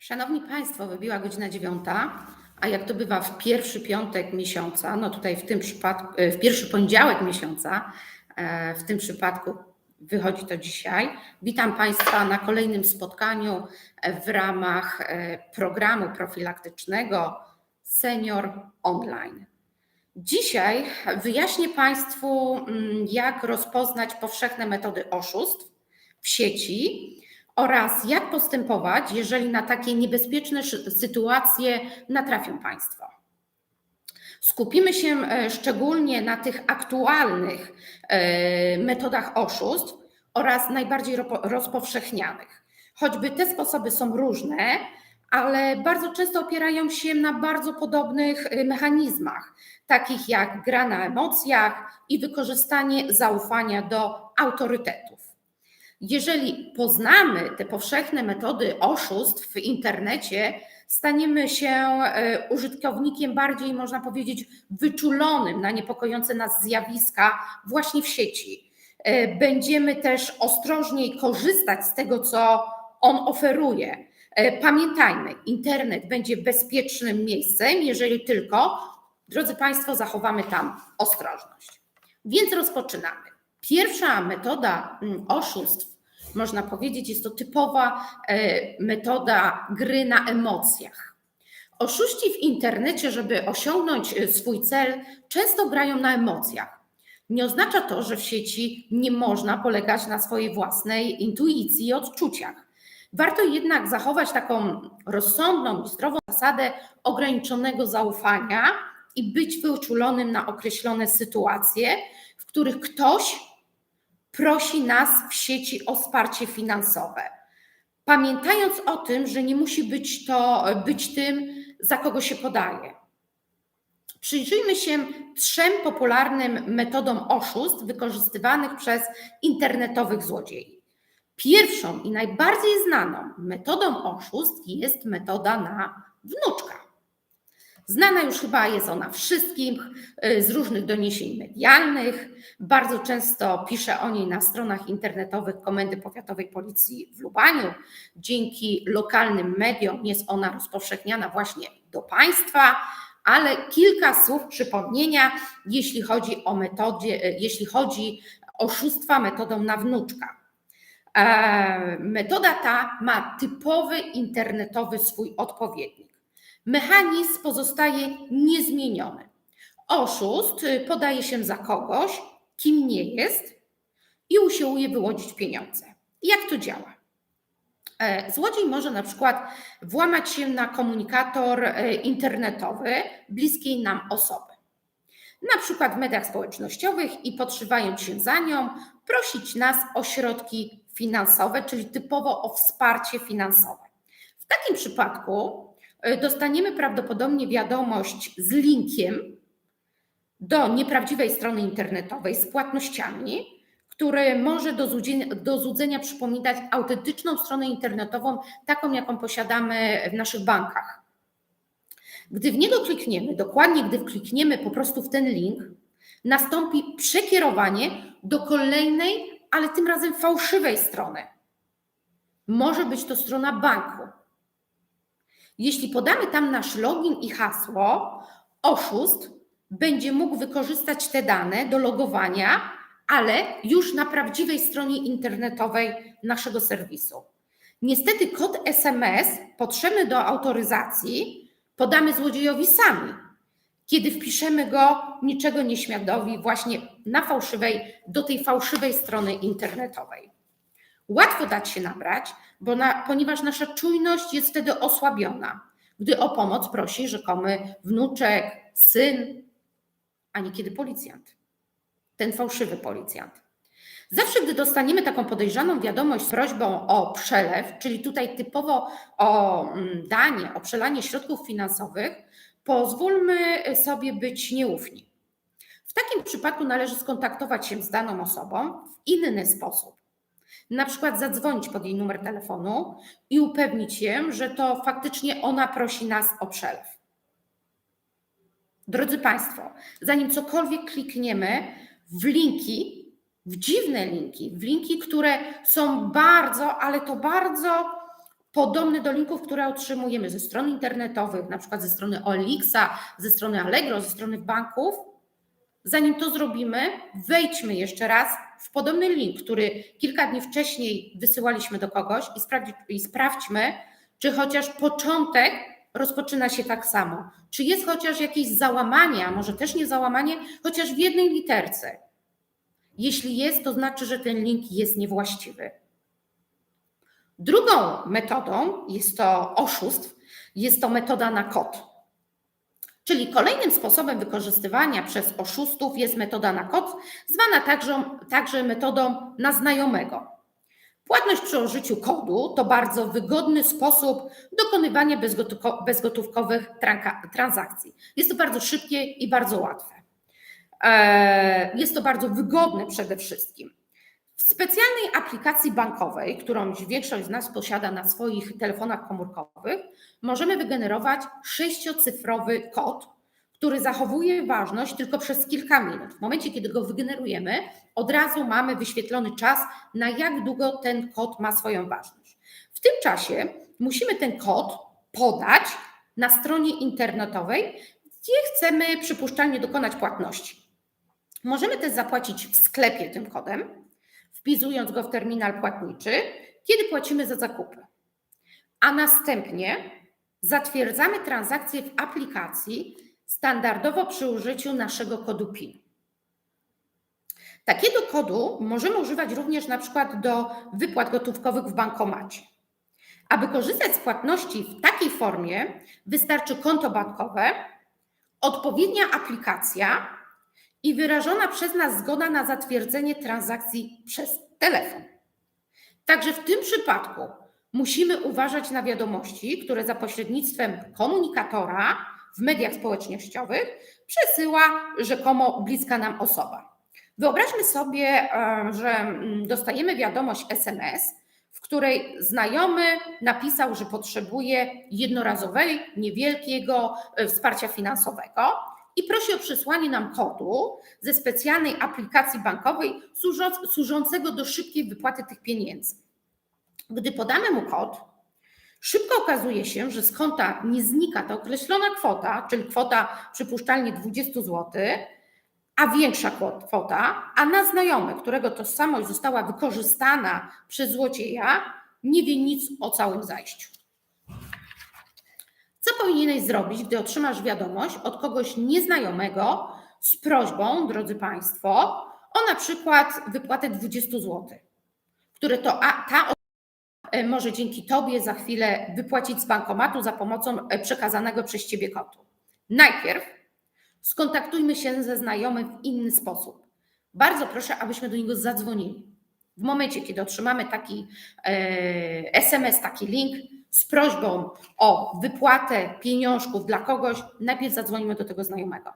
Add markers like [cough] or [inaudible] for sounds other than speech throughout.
Szanowni Państwo, wybiła godzina dziewiąta, a jak to bywa w pierwszy piątek miesiąca, no tutaj w tym przypadku, e, w pierwszy poniedziałek miesiąca, e, w tym przypadku wychodzi to dzisiaj. Witam Państwa na kolejnym spotkaniu w ramach e, programu profilaktycznego Senior Online. Dzisiaj wyjaśnię Państwu, mm, jak rozpoznać powszechne metody oszustw w sieci oraz jak postępować, jeżeli na takie niebezpieczne sytuacje natrafią Państwo. Skupimy się e, szczególnie na tych aktualnych e, metodach oszustw oraz najbardziej rozpowszechnianych. Choćby te sposoby są różne, ale bardzo często opierają się na bardzo podobnych e, mechanizmach, takich jak gra na emocjach i wykorzystanie zaufania do autorytetów. Jeżeli poznamy te powszechne metody oszustw w internecie, staniemy się e, użytkownikiem bardziej, można powiedzieć, wyczulonym na niepokojące nas zjawiska właśnie w sieci. E, Będziemy też ostrożniej korzystać z tego, co on oferuje. E, Pamiętajmy, internet będzie bezpiecznym miejscem, jeżeli tylko, drodzy Państwo, zachowamy tam ostrożność. Więc rozpoczynamy. Pierwsza metoda mm, oszustw, można powiedzieć, jest to typowa e, metoda gry na emocjach. Oszuści w internecie, żeby osiągnąć e, swój cel, często grają na emocjach. Nie oznacza to, że w sieci nie można polegać na swojej własnej intuicji i odczuciach. Warto jednak zachować taką rozsądną i zdrową zasadę ograniczonego zaufania i być wyczulonym na określone sytuacje, w których ktoś prosi nas w sieci o wsparcie finansowe. Pamiętając o tym, że nie musi być to być tym, za kogo się podaje. Przyjrzyjmy się trzem popularnym metodom oszustw wykorzystywanych przez internetowych złodziei. Pierwszą i najbardziej znaną metodą oszustw jest metoda na wnuczka. Znana już chyba jest ona wszystkim y, z różnych doniesień medialnych. Bardzo często pisze o niej na stronach internetowych Komendy Powiatowej Policji w Lubaniu. Dzięki lokalnym mediom jest ona rozpowszechniana właśnie do państwa, ale kilka słów przypomnienia, jeśli chodzi o metodzie, y, jeśli chodzi oszustwa metodą na wnuczka. E, Metoda ta ma typowy internetowy swój odpowiednik. Mechanizm pozostaje niezmieniony. Oszust podaje się za kogoś, kim nie jest i usiłuje wyłodzić pieniądze. Jak to działa? E, Złodziej może na przykład włamać się na komunikator e, internetowy bliskiej nam osoby. Na przykład w mediach społecznościowych i podszywając się za nią, prosić nas o środki finansowe, czyli typowo o wsparcie finansowe. W takim przypadku dostaniemy prawdopodobnie wiadomość z linkiem do nieprawdziwej strony internetowej z płatnościami, który może do złudzenia, do złudzenia przypominać autentyczną stronę internetową, taką jaką posiadamy w naszych bankach. Gdy w niego klikniemy, dokładnie gdy klikniemy po prostu w ten link, nastąpi przekierowanie do kolejnej, ale tym razem fałszywej strony. Może być to strona banku. Jeśli podamy tam nasz login i hasło, oszust będzie mógł wykorzystać te dane do logowania, ale już na prawdziwej stronie internetowej naszego serwisu. Niestety kod SMS potrzebny do autoryzacji podamy złodziejowi sami, kiedy wpiszemy go niczego nieśmiadowi właśnie na fałszywej, do tej fałszywej strony internetowej. Łatwo dać się nabrać, bo na, ponieważ nasza czujność jest wtedy osłabiona, gdy o pomoc prosi rzekomy wnuczek, syn, a niekiedy policjant. Ten fałszywy policjant. Zawsze, gdy dostaniemy taką podejrzaną wiadomość z prośbą o przelew, czyli tutaj typowo o mm, danie, o przelanie środków finansowych, pozwólmy sobie być nieufni. W takim przypadku należy skontaktować się z daną osobą w inny sposób. Na przykład zadzwonić pod jej numer telefonu i upewnić się, że to faktycznie ona prosi nas o przelew. Drodzy Państwo, zanim cokolwiek klikniemy w linki, w dziwne linki, w linki, które są bardzo, ale to bardzo podobny do linków, które otrzymujemy ze stron internetowych, na przykład ze strony Olixa, ze strony Allegro, ze strony banków, zanim to zrobimy, wejdźmy jeszcze raz w podobny link, który kilka dni wcześniej wysyłaliśmy do kogoś i, sprawdź, i sprawdźmy, czy chociaż początek rozpoczyna się tak samo. Czy jest chociaż jakieś załamanie, a może też nie załamanie, chociaż w jednej literce. Jeśli jest, to znaczy, że ten link jest niewłaściwy. Drugą metodą jest to oszustw, jest to metoda na kod. Czyli kolejnym sposobem wykorzystywania przez oszustów jest metoda na kod, zwana także, także metodą na znajomego. Płatność przy użyciu kodu to bardzo wygodny sposób dokonywania bezgotówkowych transakcji. Jest to bardzo szybkie i bardzo łatwe. E, jest to bardzo wygodne przede wszystkim. W specjalnej aplikacji bankowej, którą większość z nas posiada na swoich telefonach komórkowych, możemy wygenerować sześciocyfrowy kod, który zachowuje ważność tylko przez kilka minut. W momencie, kiedy go wygenerujemy, od razu mamy wyświetlony czas, na jak długo ten kod ma swoją ważność. W tym czasie musimy ten kod podać na stronie internetowej, gdzie chcemy przypuszczalnie dokonać płatności. Możemy też zapłacić w sklepie tym kodem, wpisując go w terminal płatniczy, kiedy płacimy za zakupy. A następnie zatwierdzamy transakcję w aplikacji standardowo przy użyciu naszego kodu PIN. Takiego kodu możemy używać również na przykład do wypłat gotówkowych w bankomacie. Aby korzystać z płatności w takiej formie, wystarczy konto bankowe, odpowiednia aplikacja i wyrażona przez nas zgoda na zatwierdzenie transakcji przez telefon. Także w tym przypadku musimy uważać na wiadomości, które za pośrednictwem komunikatora w mediach społecznościowych przesyła rzekomo bliska nam osoba. Wyobraźmy sobie, e, że mm, dostajemy wiadomość SMS, w której znajomy napisał, że potrzebuje jednorazowego, niewielkiego e, wsparcia finansowego i prosi o przesłanie nam kodu ze specjalnej aplikacji bankowej służącego do szybkiej wypłaty tych pieniędzy. Gdy podamy mu kod, szybko okazuje się, że z konta nie znika ta określona kwota, czyli kwota przypuszczalnie 20 zł, a większa kwota, a na znajomy, którego tożsamość została wykorzystana przez złodzieja, nie wie nic o całym zajściu. Co powinieneś zrobić, gdy otrzymasz wiadomość od kogoś nieznajomego z prośbą, drodzy Państwo, o na przykład wypłatę 20 zł, które to a, ta osoba e, może dzięki Tobie za chwilę wypłacić z bankomatu za pomocą e, przekazanego przez Ciebie kodu. Najpierw skontaktujmy się ze znajomym w inny sposób. Bardzo proszę, abyśmy do niego zadzwonili. W momencie, kiedy otrzymamy taki e, SMS, taki link, z prośbą o wypłatę pieniążków dla kogoś, najpierw zadzwonimy do tego znajomego.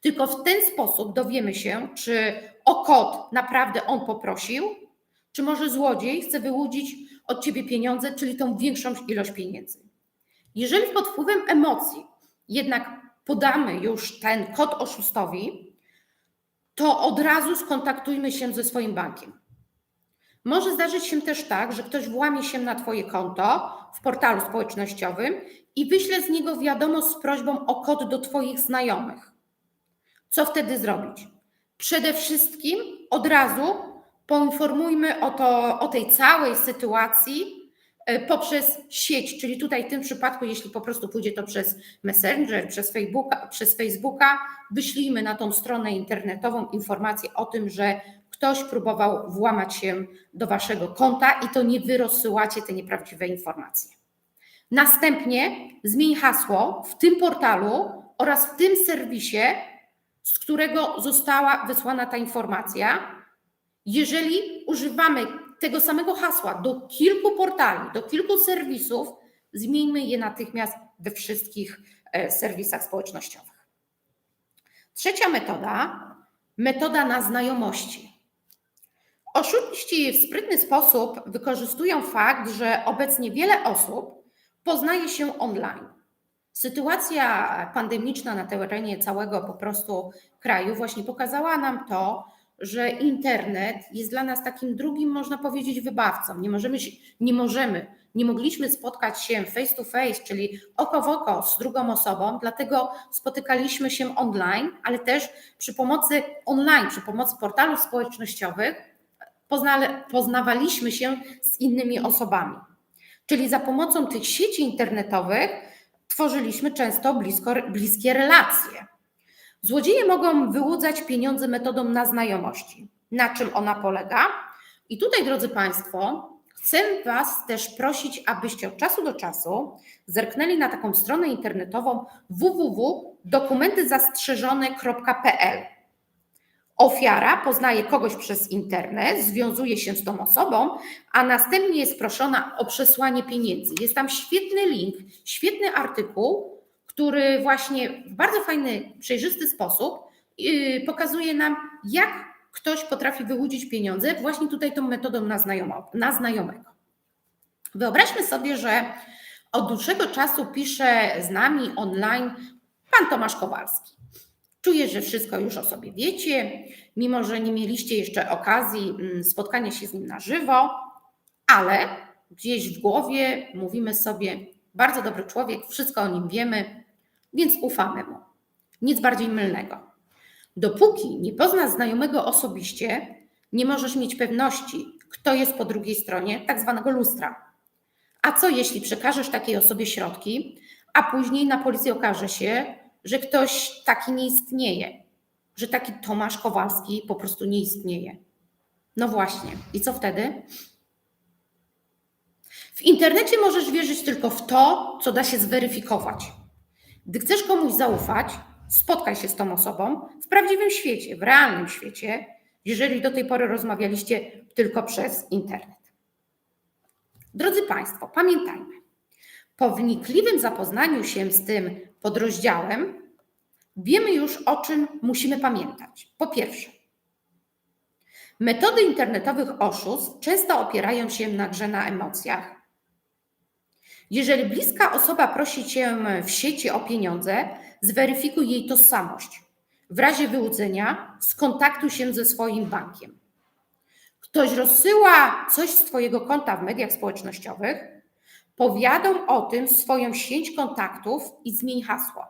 Tylko w ten sposób dowiemy się, czy o kod naprawdę on poprosił, czy może złodziej chce wyłudzić od ciebie pieniądze, czyli tą większą ilość pieniędzy. Jeżeli pod wpływem emocji jednak podamy już ten kod oszustowi, to od razu skontaktujmy się ze swoim bankiem. Może zdarzyć się też tak, że ktoś włamie się na Twoje konto w portalu społecznościowym i wyśle z niego wiadomość z prośbą o kod do Twoich znajomych. Co wtedy zrobić? Przede wszystkim od razu poinformujmy o, to, o tej całej sytuacji e, poprzez sieć, czyli tutaj w tym przypadku, jeśli po prostu pójdzie to przez Messenger, przez Facebooka, przez Facebooka wyślijmy na tą stronę internetową informację o tym, że ktoś próbował włamać się do waszego konta i to nie wy rozsyłacie te nieprawdziwe informacje. Następnie zmień hasło w tym portalu oraz w tym serwisie, z którego została wysłana ta informacja. Jeżeli używamy tego samego hasła do kilku portali, do kilku serwisów, zmieńmy je natychmiast we wszystkich e, serwisach społecznościowych. Trzecia metoda, metoda na znajomości. Oszuści w sprytny sposób wykorzystują fakt, że obecnie wiele osób poznaje się online. Sytuacja pandemiczna na terenie całego po prostu kraju właśnie pokazała nam to, że internet jest dla nas takim drugim, można powiedzieć, wybawcą. Nie możemy, nie możemy, nie mogliśmy spotkać się face to face, czyli oko w oko z drugą osobą, dlatego spotykaliśmy się online, ale też przy pomocy online, przy pomocy portalów społecznościowych poznawaliśmy się z innymi osobami. Czyli za pomocą tych sieci internetowych tworzyliśmy często blisko, bliskie relacje. Złodzieje mogą wyłudzać pieniądze metodą na znajomości. Na czym ona polega? I tutaj, drodzy Państwo, chcę Was też prosić, abyście od czasu do czasu zerknęli na taką stronę internetową www.dokumentyzastrzeżone.pl. Ofiara poznaje kogoś przez internet, związuje się z tą osobą, a następnie jest proszona o przesłanie pieniędzy. Jest tam świetny link, świetny artykuł, który właśnie w bardzo fajny, przejrzysty sposób yy, pokazuje nam, jak ktoś potrafi wyłudzić pieniądze właśnie tutaj tą metodą na, znajomo, na znajomego. Wyobraźmy sobie, że od dłuższego czasu pisze z nami online pan Tomasz Kowalski. Czuję, że wszystko już o sobie wiecie, mimo że nie mieliście jeszcze okazji mm, spotkania się z nim na żywo, ale gdzieś w głowie mówimy sobie, bardzo dobry człowiek, wszystko o nim wiemy, więc ufamy mu. Nic bardziej mylnego. Dopóki nie poznasz znajomego osobiście, nie możesz mieć pewności, kto jest po drugiej stronie tak zwanego lustra. A co jeśli przekażesz takiej osobie środki, a później na policji okaże się, że ktoś taki nie istnieje, że taki Tomasz Kowalski po prostu nie istnieje. No właśnie. I co wtedy? W internecie możesz wierzyć tylko w to, co da się zweryfikować. Gdy chcesz komuś zaufać, spotkaj się z tą osobą w prawdziwym świecie, w realnym świecie, jeżeli do tej pory rozmawialiście tylko przez internet. Drodzy Państwo, pamiętajmy, po wnikliwym zapoznaniu się z tym podrozdziałem, wiemy już o czym musimy pamiętać. Po pierwsze, metody internetowych oszustw często opierają się na grze na emocjach. Jeżeli bliska osoba prosi cię w sieci o pieniądze, zweryfikuj jej tożsamość. W razie wyłudzenia skontaktuj się ze swoim bankiem. Ktoś rozsyła coś z Twojego konta w mediach społecznościowych, Powiadom o tym swoją sieć kontaktów i zmień hasło.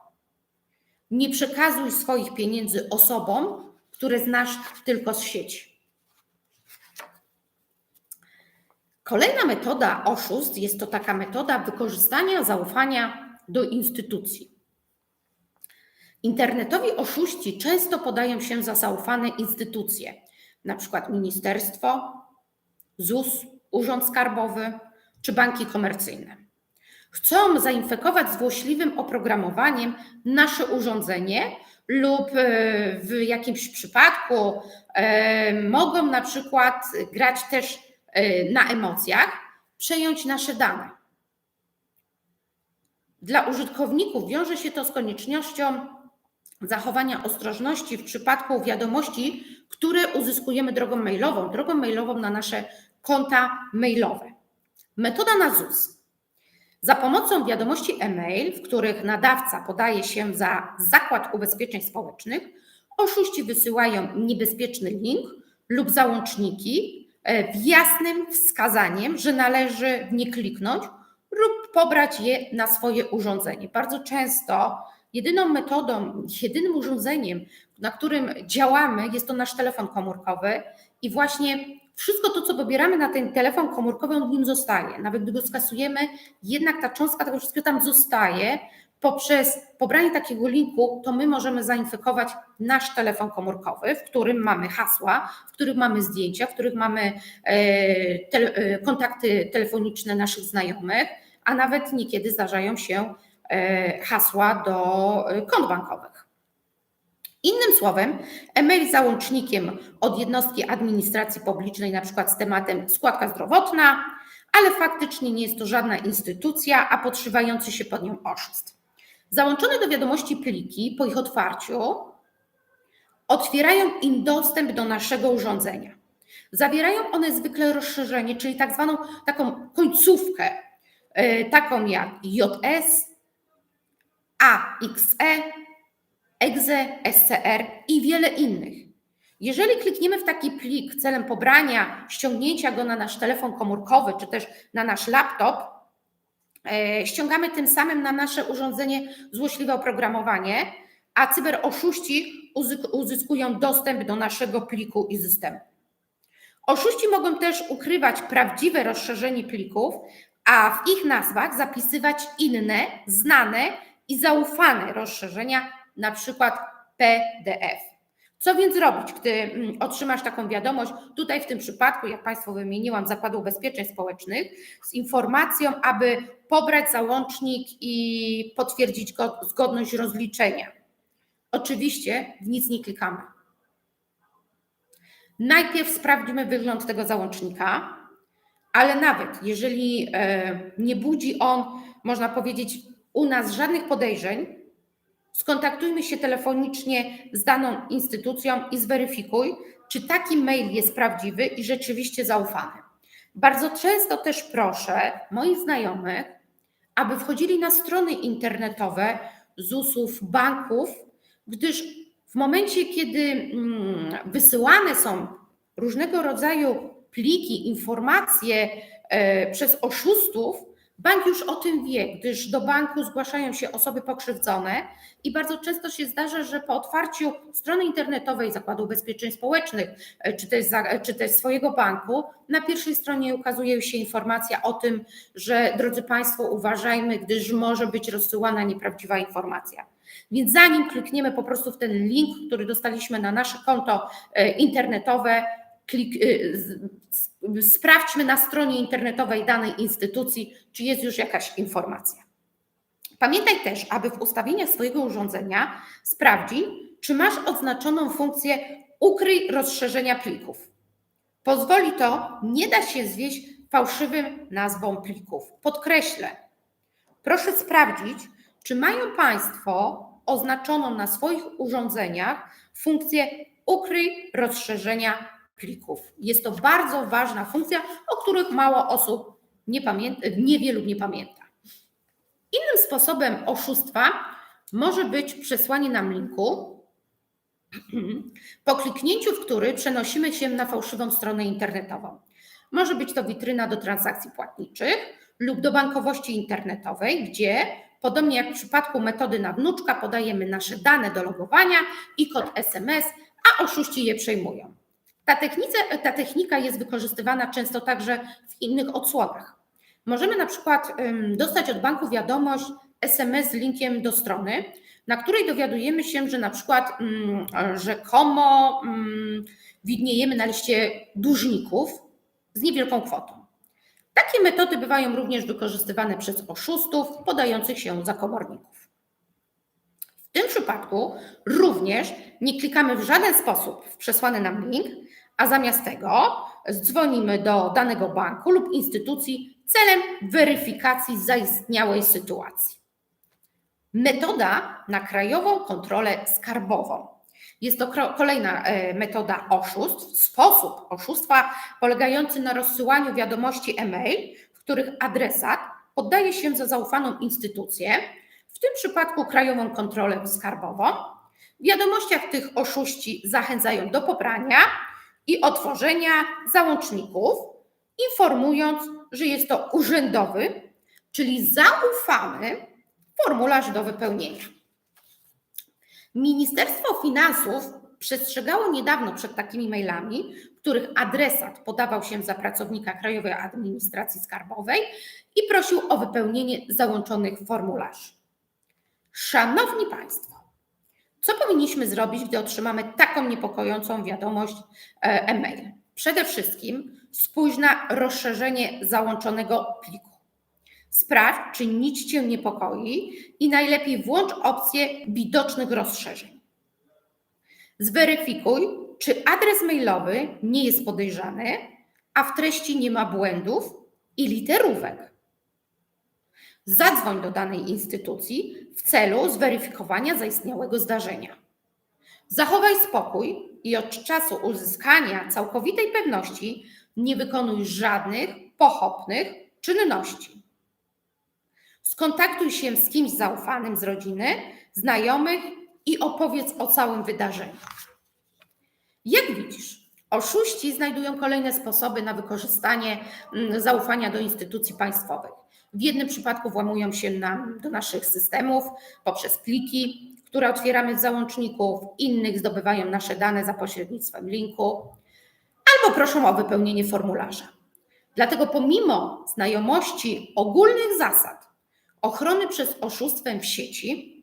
Nie przekazuj swoich pieniędzy osobom, które znasz tylko z sieci. Kolejna metoda oszustw jest to taka metoda wykorzystania zaufania do instytucji. Internetowi oszuści często podają się za zaufane instytucje, na przykład ministerstwo, ZUS, Urząd Skarbowy, czy banki komercyjne. Chcą zainfekować złośliwym oprogramowaniem nasze urządzenie lub e, w jakimś przypadku e, mogą na przykład grać też e, na emocjach, przejąć nasze dane. Dla użytkowników wiąże się to z koniecznością zachowania ostrożności w przypadku wiadomości, które uzyskujemy drogą mailową, drogą mailową na nasze konta mailowe. Metoda na ZUS. Za pomocą wiadomości e-mail, w których nadawca podaje się za zakład ubezpieczeń społecznych, oszuści wysyłają niebezpieczny link lub załączniki e, w jasnym wskazaniem, że należy w nie kliknąć lub pobrać je na swoje urządzenie. Bardzo często jedyną metodą, jedynym urządzeniem, na którym działamy, jest to nasz telefon komórkowy i właśnie wszystko to, co pobieramy na ten telefon komórkowy, on w nim zostaje. Nawet gdy go skasujemy, jednak ta cząstka tego wszystkiego tam zostaje. Poprzez pobranie takiego linku, to my możemy zainfekować nasz telefon komórkowy, w którym mamy hasła, w których mamy zdjęcia, w których mamy e, te, e, kontakty telefoniczne naszych znajomych, a nawet niekiedy zdarzają się e, hasła do kont bankowych. Innym słowem, e-mail załącznikiem od jednostki administracji publicznej, na przykład z tematem składka zdrowotna, ale faktycznie nie jest to żadna instytucja, a podszywający się pod nią oszust. Załączone do wiadomości pliki po ich otwarciu otwierają im dostęp do naszego urządzenia. Zawierają one zwykle rozszerzenie, czyli tak zwaną taką końcówkę, e, taką jak JS, AXE, EXE, SCR i wiele innych. Jeżeli klikniemy w taki plik celem pobrania, ściągnięcia go na nasz telefon komórkowy czy też na nasz laptop, e, ściągamy tym samym na nasze urządzenie złośliwe oprogramowanie, a cyberoszuści uzysk- uzyskują dostęp do naszego pliku i systemu. Oszuści mogą też ukrywać prawdziwe rozszerzenie plików, a w ich nazwach zapisywać inne, znane i zaufane rozszerzenia, na przykład PDF. Co więc robić, gdy mm, otrzymasz taką wiadomość? Tutaj w tym przypadku, jak Państwu wymieniłam, Zakładu Ubezpieczeń Społecznych, z informacją, aby pobrać załącznik i potwierdzić go, zgodność rozliczenia. Oczywiście w nic nie klikamy. Najpierw sprawdźmy wygląd tego załącznika, ale nawet jeżeli e, nie budzi on, można powiedzieć, u nas żadnych podejrzeń, skontaktujmy się telefonicznie z daną instytucją i zweryfikuj, czy taki mail jest prawdziwy i rzeczywiście zaufany. Bardzo często też proszę moich znajomych, aby wchodzili na strony internetowe ZUS-ów, banków, gdyż w momencie, kiedy mm, wysyłane są różnego rodzaju pliki, informacje e, przez oszustów, bank już o tym wie, gdyż do banku zgłaszają się osoby pokrzywdzone i bardzo często się zdarza, że po otwarciu strony internetowej Zakładu Ubezpieczeń Społecznych e, czy też, za, czy też swojego banku, na pierwszej stronie ukazuje się informacja o tym, że drodzy Państwo, uważajmy, gdyż może być rozsyłana nieprawdziwa informacja. Więc zanim klikniemy po prostu w ten link, który dostaliśmy na nasze konto e, internetowe, klik, z- sprawdźmy na stronie internetowej danej instytucji, czy jest już jakaś informacja. Pamiętaj też, aby w ustawieniach swojego urządzenia sprawdzić, czy masz odznaczoną funkcję ukryj rozszerzenia plików. Pozwoli to nie da się zwieść fałszywym nazwą plików. Podkreślę, proszę sprawdzić, czy mają Państwo oznaczoną na swoich urządzeniach funkcję ukryj rozszerzenia Jest to bardzo ważna funkcja, o których mało osób nie pamięta, nie lub nie pamięta. Innym sposobem oszustwa może być przesłanie nam linku, [clears throat] po kliknięciu w który przenosimy się na fałszywą stronę internetową. Może być to witryna do transakcji płatniczych lub do bankowości internetowej, gdzie podobnie jak w przypadku metody na wnuczka podajemy nasze dane do logowania i kod SMS, a oszuści je przejmują. Ta, technice, ta technika jest wykorzystywana często także w innych odsłonach. Możemy na przykład dostać od banku wiadomość SMS z linkiem do strony, na której dowiadujemy się, że na przykład rzekomo widniejemy na liście dłużników z niewielką kwotą. Takie metody bywają również wykorzystywane przez oszustów podających się za komorników. W tym przypadku również nie klikamy w żaden sposób w przesłany nam link, a zamiast tego dzwonimy do danego banku lub instytucji celem weryfikacji zaistniałej sytuacji. Metoda na krajową kontrolę skarbową. Jest to kolejna e, metoda oszustw, sposób oszustwa polegający na rozsyłaniu wiadomości e-mail, w których adresat poddaje się za zaufaną instytucję, w tym przypadku Krajową Kontrolę Skarbową. W wiadomościach tych oszuści zachęcają do pobrania i otworzenia załączników, informując, że jest to urzędowy, czyli zaufany formularz do wypełnienia. Ministerstwo Finansów przestrzegało niedawno przed takimi mailami, których adresat podawał się za pracownika Krajowej Administracji Skarbowej i prosił o wypełnienie załączonych formularzy. Szanowni Państwo, co powinniśmy zrobić, gdy otrzymamy taką niepokojącą wiadomość e, e-mail? Przede wszystkim spójrz na rozszerzenie załączonego pliku. Sprawdź, czy nic Cię niepokoi i najlepiej włącz opcję widocznych rozszerzeń. Zweryfikuj, czy adres mailowy nie jest podejrzany, a w treści nie ma błędów i literówek. Zadzwoń do danej instytucji w celu zweryfikowania zaistniałego zdarzenia. Zachowaj spokój i od czasu uzyskania całkowitej pewności nie wykonuj żadnych pochopnych czynności. Skontaktuj się z kimś zaufanym z rodziny, znajomych i opowiedz o całym wydarzeniu. Jak widzisz, oszuści znajdują kolejne sposoby na wykorzystanie mm, zaufania do instytucji państwowych. W jednym przypadku włamują się nam do naszych systemów poprzez pliki, które otwieramy w załączniku, w innych zdobywają nasze dane za pośrednictwem linku albo proszą o wypełnienie formularza. Dlatego pomimo znajomości ogólnych zasad ochrony przed oszustwem w sieci,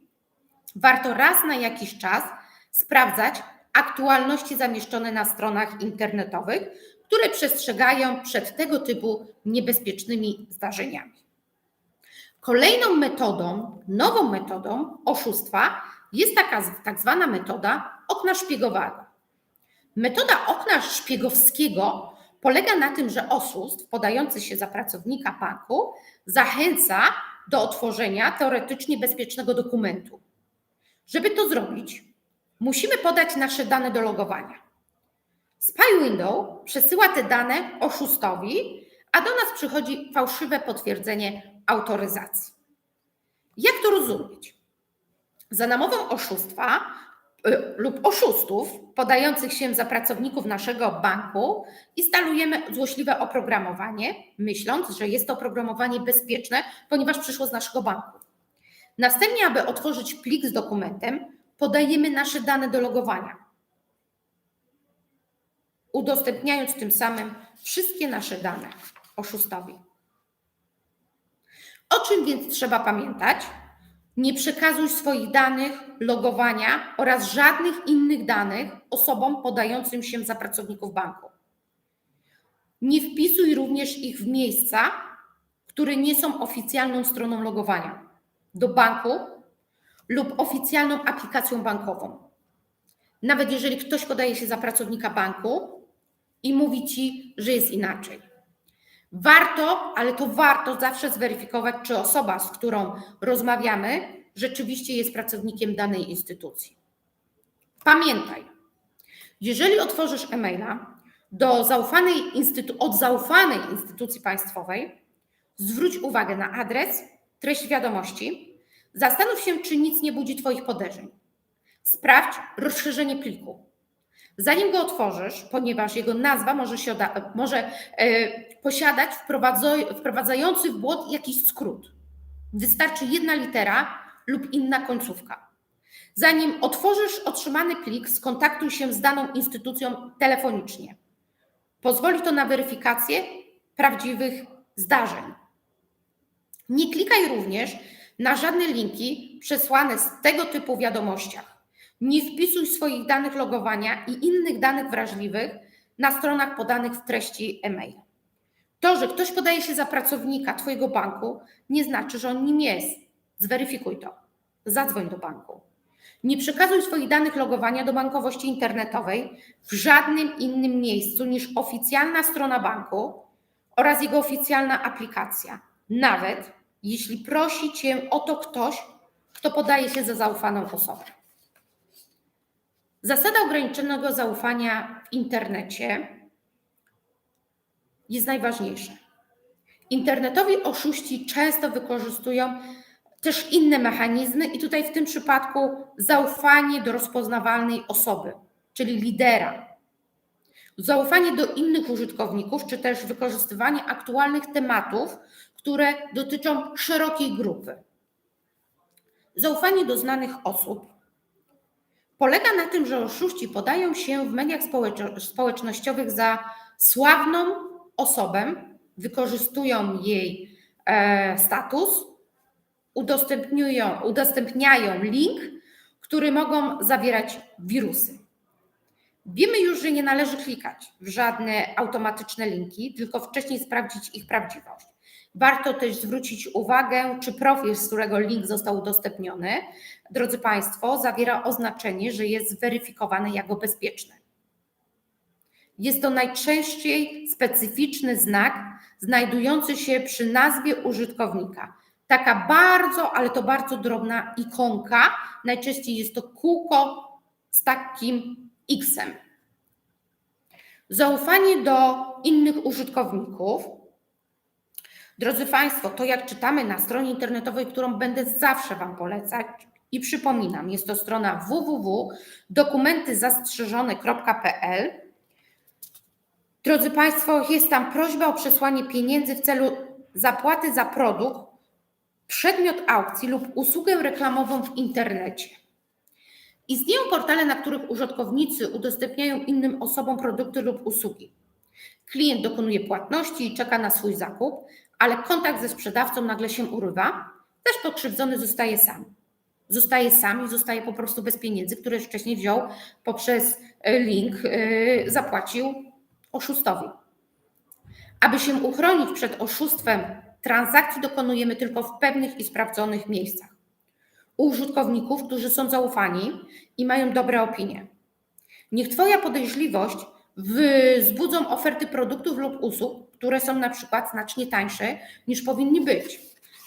warto raz na jakiś czas sprawdzać aktualności zamieszczone na stronach internetowych, które przestrzegają przed tego typu niebezpiecznymi zdarzeniami. Kolejną metodą, nową metodą oszustwa jest taka tak zwana metoda okna szpiegowego. Metoda okna szpiegowskiego polega na tym, że oszust podający się za pracownika banku zachęca do otworzenia teoretycznie bezpiecznego dokumentu. Żeby to zrobić, musimy podać nasze dane do logowania. Spy Window przesyła te dane oszustowi, a do nas przychodzi fałszywe potwierdzenie autoryzacji. Jak to rozumieć? Za namową oszustwa y, lub oszustów podających się za pracowników naszego banku instalujemy złośliwe oprogramowanie, myśląc, że jest to oprogramowanie bezpieczne, ponieważ przyszło z naszego banku. Następnie, aby otworzyć plik z dokumentem, podajemy nasze dane do logowania, udostępniając tym samym wszystkie nasze dane oszustowi. O czym więc trzeba pamiętać? Nie przekazuj swoich danych, logowania oraz żadnych innych danych osobom podającym się za pracowników banku. Nie wpisuj również ich w miejsca, które nie są oficjalną stroną logowania do banku lub oficjalną aplikacją bankową. Nawet jeżeli ktoś podaje się za pracownika banku i mówi ci, że jest inaczej. Warto, ale to warto zawsze zweryfikować, czy osoba, z którą rozmawiamy, rzeczywiście jest pracownikiem danej instytucji. Pamiętaj, jeżeli otworzysz e-maila do zaufanej od zaufanej instytucji państwowej, zwróć uwagę na adres, treść wiadomości, zastanów się, czy nic nie budzi Twoich podejrzeń. Sprawdź rozszerzenie pliku. Zanim go otworzysz, ponieważ jego nazwa może, się może e, posiadać wprowadzający w błąd jakiś skrót. Wystarczy jedna litera lub inna końcówka. Zanim otworzysz otrzymany plik, skontaktuj się z daną instytucją telefonicznie. Pozwoli to na weryfikację prawdziwych zdarzeń. Nie klikaj również na żadne linki przesłane z tego typu wiadomościach. Nie wpisuj swoich danych logowania i innych danych wrażliwych na stronach podanych w treści e-mail. To, że ktoś podaje się za pracownika Twojego banku, nie znaczy, że on nim jest. Zweryfikuj to. Zadzwoń do banku. Nie przekazuj swoich danych logowania do bankowości internetowej w żadnym innym miejscu niż oficjalna strona banku oraz jego oficjalna aplikacja, nawet jeśli prosi Cię o to ktoś, kto podaje się za zaufaną osobę. Zasada ograniczonego zaufania w internecie jest najważniejsza. Internetowi oszuści często wykorzystują też inne mechanizmy, i tutaj w tym przypadku zaufanie do rozpoznawalnej osoby, czyli lidera. Zaufanie do innych użytkowników, czy też wykorzystywanie aktualnych tematów, które dotyczą szerokiej grupy. Zaufanie do znanych osób, polega na tym, że oszuści podają się w mediach społecznościowych za sławną osobę, wykorzystują jej e, status, udostępniają, udostępniają link, który mogą zawierać wirusy. Wiemy już, że nie należy klikać w żadne automatyczne linki, tylko wcześniej sprawdzić ich prawdziwość. Warto też zwrócić uwagę, czy profil, z którego link został udostępniony, drodzy Państwo, zawiera oznaczenie, że jest zweryfikowany jako bezpieczny. Jest to najczęściej specyficzny znak znajdujący się przy nazwie użytkownika. Taka bardzo, ale to bardzo drobna ikonka. Najczęściej jest to kółko z takim X-em. Zaufanie do innych użytkowników Drodzy Państwo, to jak czytamy na stronie internetowej, którą będę zawsze Wam polecać, I przypominam, jest to strona www.dokumentyzastrzeżone.pl. Drodzy Państwo, jest tam prośba o przesłanie pieniędzy w celu zapłaty za produkt, przedmiot aukcji lub usługę reklamową w internecie. Istnieją portale, na których użytkownicy udostępniają innym osobom produkty lub usługi. Klient dokonuje płatności i czeka na swój zakup, ale kontakt ze sprzedawcą nagle się urywa, też pokrzywdzony zostaje sam. Zostaje sam i zostaje po prostu bez pieniędzy, które wcześniej wziął poprzez e, link, e, zapłacił oszustowi. Aby się uchronić przed oszustwem, transakcji dokonujemy tylko w pewnych i sprawdzonych miejscach. U użytkowników, którzy są zaufani i mają dobre opinie. Niech Twoja podejrzliwość wzbudzą oferty produktów lub usług, które są na przykład znacznie tańsze niż powinni być.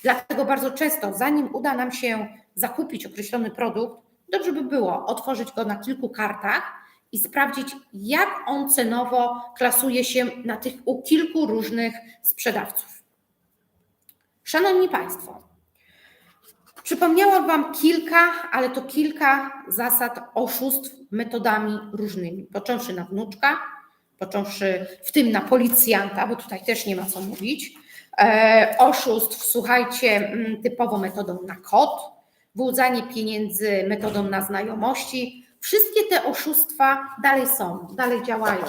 Dlatego bardzo często, zanim uda nam się zakupić określony produkt, dobrze by było otworzyć go na kilku kartach i sprawdzić, jak on cenowo klasuje się na tych u kilku różnych sprzedawców. Szanowni Państwo, przypomniałam Wam kilka, ale to kilka zasad oszustw metodami różnymi, począwszy na wnuczka, począwszy w tym na policjanta, bo tutaj też nie ma co mówić. E, oszustw, słuchajcie, mm, typowo metodą na kod, wyłudzanie pieniędzy metodą na znajomości. Wszystkie te oszustwa dalej są, dalej działają.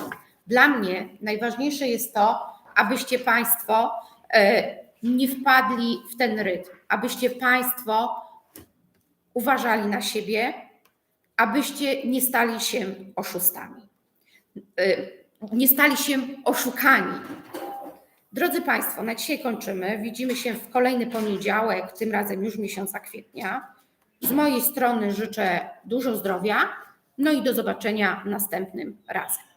Dla mnie najważniejsze jest to, abyście Państwo e, nie wpadli w ten rytm, abyście Państwo uważali na siebie, abyście nie stali się oszustami, y, nie stali się oszukani. Drodzy Państwo, na dzisiaj kończymy. Widzimy się w kolejny poniedziałek, tym razem już miesiąca kwietnia. Z mojej strony życzę dużo zdrowia, no i do zobaczenia następnym razem.